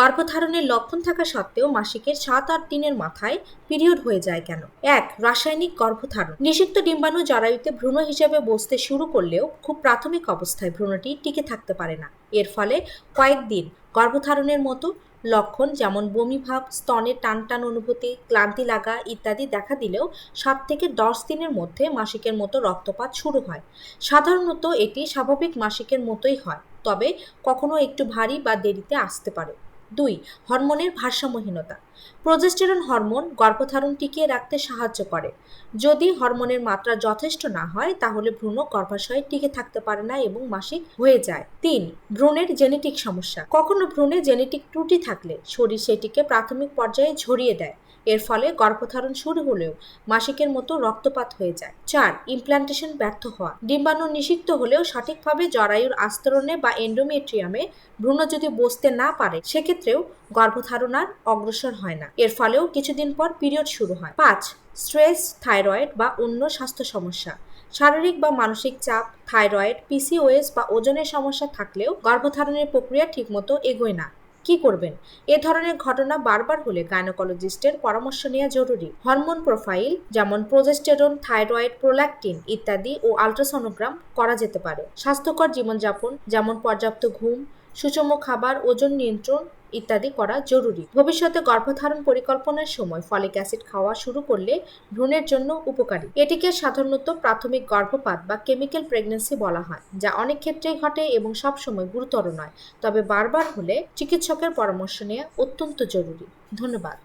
গর্ভধারণের লক্ষণ থাকা সত্ত্বেও মাসিকের সাত আট দিনের মাথায় পিরিয়ড হয়ে যায় কেন? এক, রাসায়নিক গর্ভধারণ। নিষিক্ত ডিম্বাণু জরায়ুতে ভ্রূণ হিসেবে বসতে শুরু করলেও খুব প্রাথমিক অবস্থায় ভ্রূণটি টিকে থাকতে পারে না। এর ফলে কয়েকদিন গর্ভধারণের মতো লক্ষণ যেমন বমি ভাব স্তনের টান টান অনুভূতি, ক্লান্তি লাগা ইত্যাদি দেখা দিলেও সাত থেকে দশ দিনের মধ্যে মাসিকের মতো রক্তপাত শুরু হয়। সাধারণত এটি স্বাভাবিক মাসিকের মতোই হয়, তবে কখনো একটু ভারী বা দেরিতে আসতে পারে। দুই হরমোনের ভারসাম্যহীনতা। প্রজেস্টেরন হরমোন গর্ভধারণ টিকিয়ে রাখতে সাহায্য করে। যদি হরমোনের মাত্রা যথেষ্ট না হয়, তাহলে ভ্রূণ গর্ভাশয়ে টিকে থাকতে পারে না এবং মাসিক হয়ে যায়। তিন, ভ্রূণের জেনেটিক সমস্যা। কখনো ভ্রূণে জেনেটিক ত্রুটি থাকলে শরীর সেটিকে প্রাথমিক পর্যায়ে ঝরিয়ে দেয়। এর ফলে গর্ভধারণ শুরু হলেও মাসিকের মতো রক্তপাত হয়ে যায়। চার ইমপ্ল্যান্টেশন ব্যর্থ হওয়া। ডিম্বাণু নিষিক্ত হলেও সঠিকভাবে জরায়ুর আস্তরণে বা এন্ডোমেট্রিয়ামে ভ্রূণ যদি বসতে না পারে, সেক্ষেত্রেও গর্ভধারণ আর অগ্রসর হয়। না। এর ফলেও কিছুদিন পর পিরিয়ড শুরু হয়। পাঁচ, স্ট্রেস, থাইরয়েড বা অন্য স্বাস্থ্য সমস্যা। শারীরিক বা মানসিক চাপ, থাইরয়েড পিসিওএস বা ওজনের সমস্যা থাকলেও গর্ভধারণের প্রক্রিয়া ঠিকমতো এগোয় না। কি করবেন? এ ধরনের ঘটনা বারবার হলে গাইনোকোলজিস্টের পরামর্শ নেওয়া জরুরি। হরমোন প্রোফাইল, যেমন প্রোজেস্টেরন, থাইরয়েড, প্রোল্যাকটিন ইত্যাদি ও আলট্রাসোনোগ্রাম করা যেতে পারে। স্বাস্থ্যকর জীবনযাপন, যেমন পর্যাপ্ত ঘুম সুষম খাবার, ওজন নিয়ন্ত্রণ ইত্যাদি করা জরুরি। ভবিষ্যতে গর্ভধারণ পরিকল্পনার সময় ফলিক অ্যাসিড খাওয়া শুরু করলে ভ্রূণের জন্য উপকারী। এটিকে সাধারণত প্রাথমিক গর্ভপাত বা কেমিক্যাল প্রেগনেন্সি বলা হয়, যা অনেক ক্ষেত্রেই ঘটে এবং সব সময় গুরুতর নয়। তবে বারবার হলে চিকিৎসকের পরামর্শ নেওয়া অত্যন্ত জরুরি। ধন্যবাদ।